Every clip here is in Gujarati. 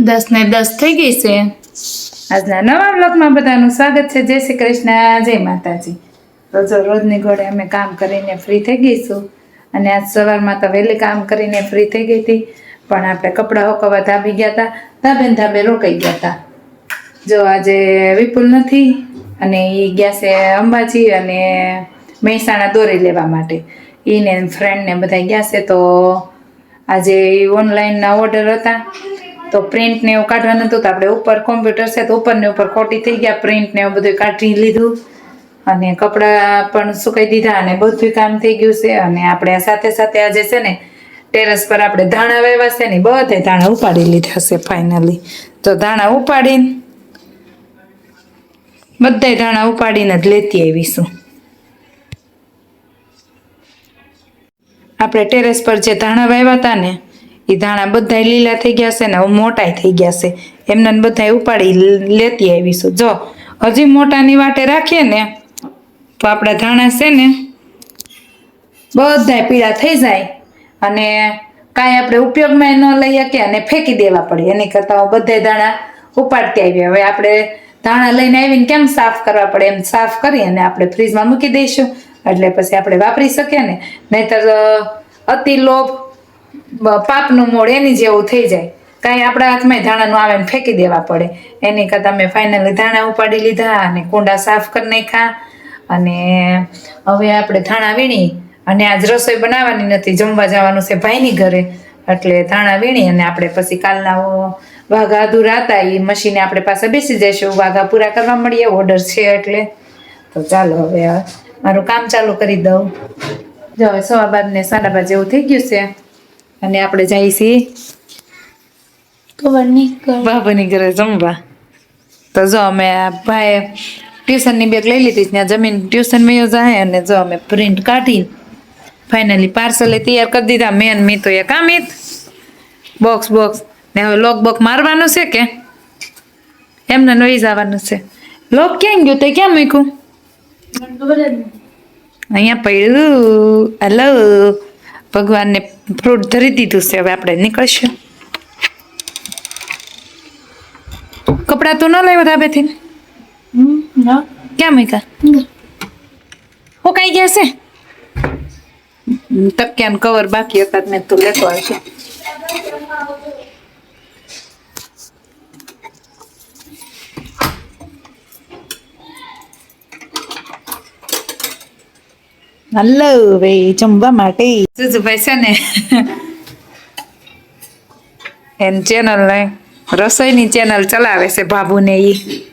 દસ ને દસ થઈ ગઈ છે આજના નવા બ્લોગમાં બધાનું સ્વાગત છે જય શ્રી કૃષ્ણ જય માતાજી રોજો રોજની ઘોડે અમે કામ કરીને ફ્રી થઈ ગઈશું અને આજ સવારમાં તો વહેલી કામ કરીને ફ્રી થઈ ગઈ હતી પણ આપણે કપડાં હોકવા ધાબી ગયા હતા ધાબે ધાબે રોકાઈ ગયા હતા જો આજે વિપુલ નથી અને એ ગયા છે અંબાજી અને મહેસાણા દોરી લેવા માટે એને ફ્રેન્ડને બધા ગયા છે તો આજે ઓનલાઈનના ઓર્ડર હતા તો પ્રિન્ટ ને એવું કાઢવાનું હતું તો આપણે ઉપર કોમ્પ્યુટર છે તો ઉપર ને ઉપર ખોટી થઈ ગયા પ્રિન્ટ ને એવું બધું કાઢી લીધું. અને કપડાં પણ સુકાઈ દીધા અને બધું કામ થઈ ગયું છે. અને આપણે સાથે સાથે આજે છે ને ટેરેસ પર આપણે ધાણા વાવ્યા છે ને બધે ધાણા ઉપાડી લીધા છે ફાઇનલી તો ધાણા ઉપાડીને બધાય ધાણા ઉપાડીને જ લેતી આવીશું. આપણે ટેરેસ પર જે ધાણા વાવ્યા હતા ને એ ધાણા બધાય લીલા થઈ ગયા છે ને હવે મોટા થઈ ગયા છે. એમને ને બધાય ઉપાડી લેતી આવીશું. જો, હજી મોટાની વાટે રાખીએ ને, તો આપણા ધાણા છે ને, બધાય પીળા થઈ જાય. અને કાંઈ આપણે ઉપયોગમાં ન લઈ શકીએ અને ફેંકી દેવા પડે. એની કરતાં બધા દાણા ઉપાડતી આવીએ હવે આપણે ધાણા લઈને આવીને કેમ સાફ કરવા પડે એમ સાફ કરી અને આપણે ફ્રીજમાં મૂકી દઈશું. એટલે પછી આપણે વાપરી શકીએ ને. નહીતર અતિ લોભ પાપનું મૂળ એની જેવું થઈ જાય. કાંઈ આપણા હાથમાં ધાણાનું આવે ને ફેંકી દેવા પડે. એની કરતાં મેં ફાઇનલી ધાણા ઉપાડી લીધા અને કુંડા સાફ કરી નાખ્યા. અને હવે આપણે ધાણા વીણી અને આજ રસોઈ બનાવવાની નથી, જમવા જવાનું છે ભાઈની ઘરે. એટલે ધાણા વીણી અને આપણે પછી કાલના વાઘા અધૂરા હતા એ મશીને આપણે પાસે બેસી જઈશું. વાઘા પૂરા કરવા મળીએ ઓર્ડર છે એટલે. તો ચાલો હવે, મારું કામ ચાલુ કરી દઉં. જો હવે સવા બાદ ને સાડા બાર જેવું થઈ ગયું છે. અને આપણે જઈએ છીએ બાબાની ઘરે જમવા. તો જો અમે ભાઈ ટ્યુશનની બેગ લઈ લીધી ત્યાં જમીન ટ્યુશન મેં જાય અને જો અમે પ્રિન્ટ કાઢી ફાઇનલી પાર્સલે તૈયાર કરી દીધા. મેન મી તો એ કામિત બોક્સ બોક્સ ને હવે લોક બોક મારવાનું છે કે? એમને નોઈ જવાનું છે. લોક ક્યાં ગયું તે ક્યાં મૂક્યું? અહીંયા પડ્યું. હલો ભગવાનને ફ્રૂટ ધરી દીધું છે. હવે આપણે નીકળશું. કપડાં તો ન લાવ્યો ધાબેથી? ક્યાં મૂક્યા? હું કઈ ગયા છે? તકિયાન કવર બાકી હતા મેં તો લેતો આવશે હલો ભાઈ જમવા માટે સુજુભાઈ છે ને એન ચેનલ ને રસોઈની ચેનલ ચલાવે છે બાબુને ઈ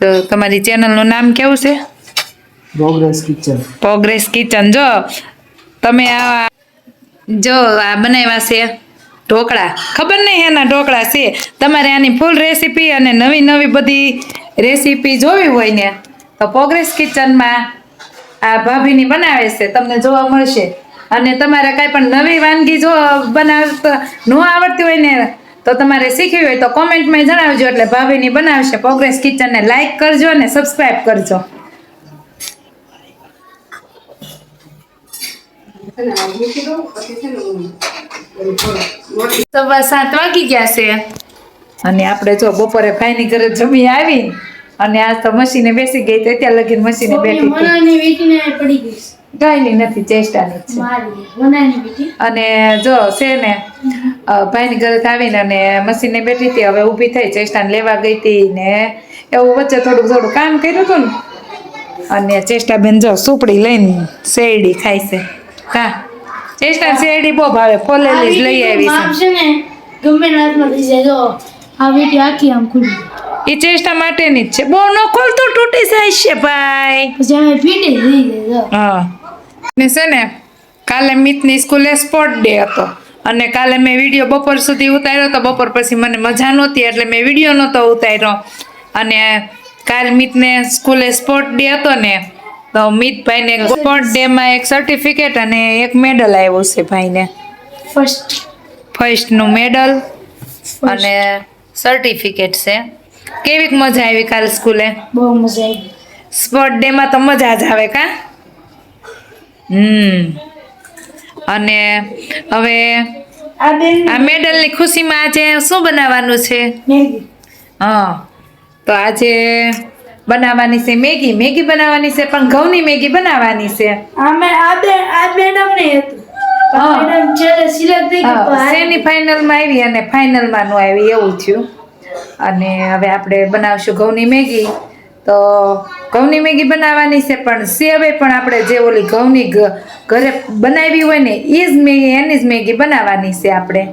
તો તમારી ચેનલનું નામ કેવું છે પ્રોગ્રેસ કિચન પ્રોગ્રેસ કિચન જો તમે આ જો આ બનાવ્યા છે ઢોકળા. ખબર નહીં એના ઢોકળા છે તમારે આની ફૂલ રેસીપી અને નવી નવી બધી રેસીપી જોવી હોય ને તો પ્રોગ્રેસ કિચનમાં આ ભાભીની બનાવે છે, તમને જોવા મળશે. અને તમારે કાંઈ પણ નવી વાનગી જો બનાવતા ન આવડતી હોય ને, તો તમારે શીખવી હોય તો કોમેન્ટમાં જણાવજો એટલે ભાભીની બનાવશે. પ્રોગ્રેસ કિચનને લાઈક કરજો અને સબસ્ક્રાઈબ કરજો. સવા સાત વાગી ગયા છે. અને આપણે જો બપોરે ભાઈની ઘરે જમી આવી. અને આજ તો મશીને બેસી ગઈ તો ત્યાં લગીન મશીને બેઠી મનાની વીટીને પડી ગઈ કાંઈ નથી ચેષ્ટાની છે. મનાની અને જો છે ને ભાઈની ઘરે આવીને અને મશીને બેઠી હતી હવે ઊભી થઈ ચેષ્ટાને લેવા ગઈ હતી ને એવું વચ્ચે થોડુંક થોડું કામ કર્યું હતું ને. અને ચેષ્ટાબેન જો સુપડી લઈને શેરડી ખાય છે. કા ચેષ્ટા શેરડી બહુ ભાવે ફોલેલી જ લઈ આવી છે. ગમે હાથમાં થઈ જાય જો આ વીટી આખી આમ ખુલી એ ચેષ્ટા માટેની જ છે. બહુ ન ખોલતો તૂટી જાય છે ભાઈ. હા. ને છે ને કાલે મિતની સ્કૂલે સ્પોર્ટ ડે હતો. અને કાલે મેં વીડિયો બપોર સુધી ઉતાર્યો તો બપોર પછી મને મજા નહોતી એટલે મેં વીડિયો નહોતો ઉતાર્યો. અને કાલ મિતને સ્કૂલે સ્પોર્ટ ડે હતો ને તો મિતભાઈને સ્પોર્ટ ડેમાં એક સર્ટિફિકેટ અને એક મેડલ આવ્યો છે ભાઈને. ફર્સ્ટ ફર્સ્ટનું મેડલ અને સર્ટિફિકેટ છે. કેવીક મજા આવી કાલ સ્કૂલે? બહુ મજા આવી. સ્પોર્ટ ડેમાં તો મજા જ આવે કા? હમ. અને હવે આ મેડલની ખુશીમાં આજે શું બનાવવાનું છે? હા. તો આજે બનાવવાની છે મેગી. મેગી બનાવવાની છે પણ ઘઉંની મેગી બનાવવાની છે. આ મે આ બે આ મેડમ ને હતું. હા. મેડમ છેલ્લે સિલેક્ટ થઈ ગઈ પણ સેમી ફાઇનલમાં આવી અને ફાઇનલમાં નું આવી એવું થયું. અને હવે આપણે બનાવશું ઘઉંની મેગી. તો ઘઉંની મેગી બનાવવાની છે પણ સેવે પણ આપણે જે ઓલી ઘઉંની ઘરે બનાવી હોય ને એ જ મેગી એની જ મેગી બનાવવાની છે આપણે.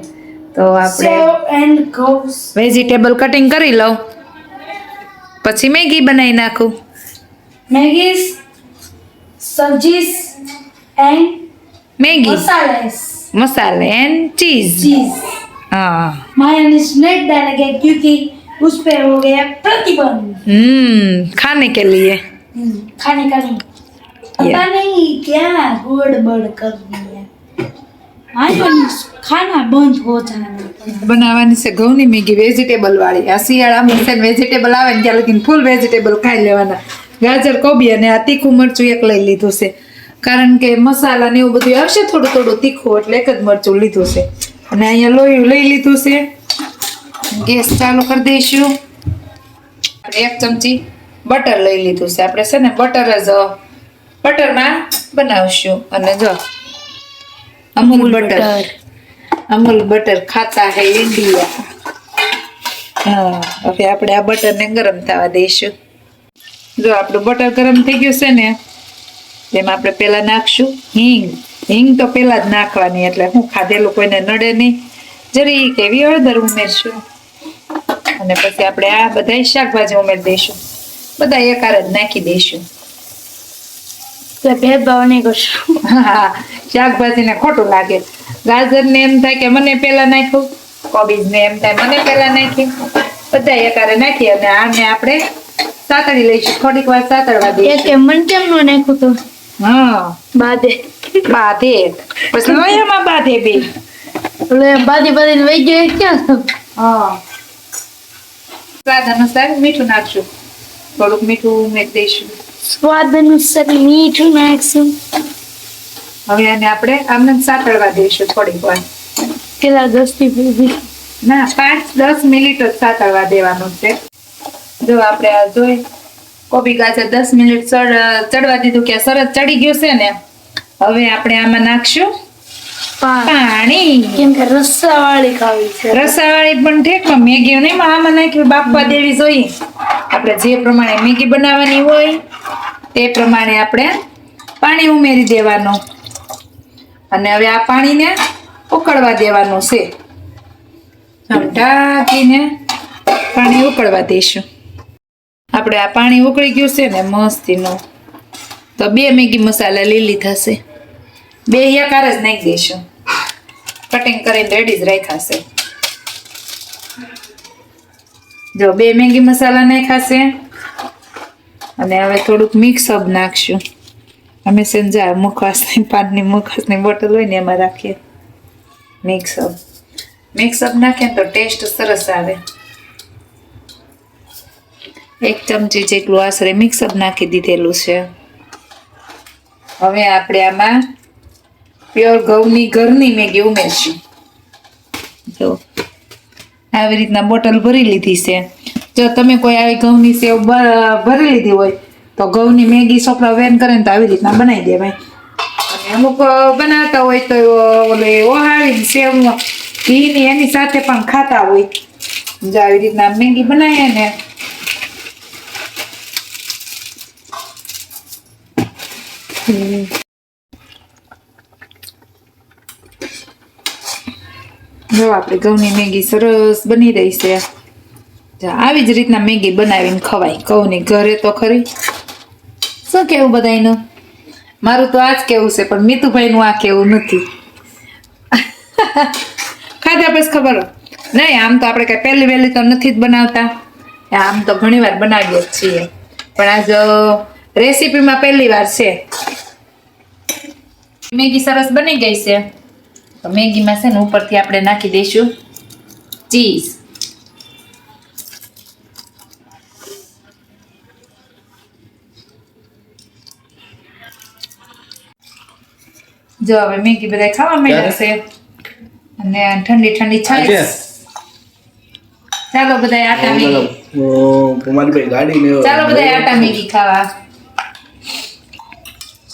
તો આપણે વેજીટેબલ કટિંગ કરી લઉં. પછી મેગી બનાવી નાખું. મેગી સબ્જીસ એન્ડ મેગી. મસાલે એન્ડ ચીઝ. ચીઝ. હા. માય નેમ ઇઝ નટ ક્યુકી उस पे हो गया प्रतिबंध हम्म खाने के लिए हम्म, खाने का नहीं पता नहीं क्या गड़बड़ कर दिया मायोनीज खाना बंद हो जाना બનાવવાની છે ઘઉંની મેગી વેજીટેબલ વાળી આ શિયાળામાં છે વેજીટેબલ આવે ને ત્યાં લગીને ફૂલ વેજીટેબલ ખાઈ લેવાના ગાજર કોબી અને આ તીખું મરચું એક લઈ લીધું છે કારણ કે મસાલા ને એવું બધું આવશે થોડું થોડું તીખું એટલે એક જ મરચું લીધું છે અને અહીંયા લોહી લઈ લીધું છે ગેસ ચાલુ કરી દઈશું. એક ચમચી બટર લઈ લીધું છે. આપણે છે ને બટર જ બટરમાં બનાવશું. અને જો અમૂલ બટર. અમૂલ બટર ખાતા હે ઇન્ડિયા. હા હવે આપણે આ બટરને ગરમ થવા દઈશું. જો આપણું બટર ગરમ થઈ ગયું છે ને તેમાં આપણે પહેલાં નાખશું હિંગ. હિંગ તો પહેલા જ નાખવાની એટલે હું ખાધેલું કોઈને નડે નહીં. જરી કેવી હળદર ઉમેરશું. અને પછી આપણે આ બધા શાકભાજી ઉમેરી દઈશું. બધા એકાર જ નાખી દઈશું. ભેદભાવ નહીં કરશું. હા શાકભાજીને ખોટું લાગે. ગાજરને એમ થાય કે મને પહેલાં નાખ્યું કોબીજને એમ થાય મને પહેલાં નાખી બધા એકારે નાખી અને આને આપણે સાતળી લઈશું. થોડીક વાર સાતડવા દઈએ મને કેમ ન નાખ્યું તો? હા. બાદે બાદે પછી લોહીમાં બાદે બી. લોહી બાદી બાદી લઈ ગયો ક્યાં? હા. સ્વાદ અનુસાર મીઠું નાખશું. થોડુંક મીઠું ઉમેરી દઈશું. સ્વાદ અનુસાર મીઠું નાખશું. હવે આને આપણે આમને સાતળવા દઈશું થોડીક વાર. પેલા દસથી ના પાંચ દસ મિનિટ જ સાતળવા દેવાનું છે. જો આપણે આ જોઈ કોબી ગાજર દસ મિનિટ ચડ ચડવા દીધું કે સરસ ચડી ગયું છે ને હવે આપણે આમાં નાખશું. પાણી. કેમ કે રસ્સા ખાવી છે. રસાવાળી પણ ઠીક મેગી નહીં આમાં નાખ્યું બાપા દેવી જોઈએ. આપણે જે પ્રમાણે મેગી બનાવવાની હોય તે પ્રમાણે આપણે પાણી ઉમેરી દેવાનું. અને હવે આ પાણીને ઉકળવા દેવાનું છે. ઢાંકીને પાણી ઉકળવા દઈશું. આપણે આ પાણી ઉકળી ગયું છે ને મસ્તીનું. તો બે મેગી મસાલા લીલી થશે બે એકાર જ નાખી દઈશું કટિંગ કરીને રેડી જ રાખાશે જો બે મેગી મસાલા નાખ્યા ખાશે અને હવે થોડુંક મિક્સ અપ નાખશું. અમે સંજા મુખવાસની પાનની મુખવાસની બોટલ હોય ને એમાં રાખીએ. મિક્સ અપ મિક્સ અપ નાખીએ તો ટેસ્ટ સરસ આવે. એક ચમચી જેટલું આશરે મિક્સ અપ નાખી દીધેલું છે. હવે આપણે આમાં પ્યોર ઘઉંની ઘરની મેગી ઉમેરશું. જો, આવી રીતના બોટલ ભરી લીધી છે. જો તમે કોઈ આવી ઘઉંની સેવ ભરી લીધી હોય, તો ઘઉંની મેગી છોકરા વેન કરે ને તો આવી રીતના બનાવી દેવાય અને અમુક બનાવતા હોય તો ઓલે ઓહાળી સેવ ઘીની એની સાથે પણ ખાતા હોય. જો આવી રીતના મેગી બનાવીએ ને. જો આપણે ઘઉંની મેગી સરસ બની રહી છે. આવી જ રીતના મેગી બનાવીને ખવાય. ઘઉંની ઘરે તો ખરી. શું કેવું બધાયનું? મારું તો આ જ કેવું છે, પણ મીતુભાઈનું આ કેવું નથી. ખાધા બસ ખબર? નહીં, આમ તો આપણે કાંઈ પહેલી વહેલી તો નથી જ બનાવતા. આમ તો ઘણી વાર બનાવીએ જ છીએ. પણ આજ રેસીપીમાં પહેલી વાર છે. મેગી સરસ બની ગઈ છે. તો મેગીમાં છે ને ઉપરથી આપણે નાખી દઈશું ચીઝ. જો હવે મેગી બધા ખાવા માંડ્યા છે. અને ઠંડી ઠંડી છાશ. ચાલો બધા આટા મેગી. ચાલો. બધા આટા મેગી ખાવા.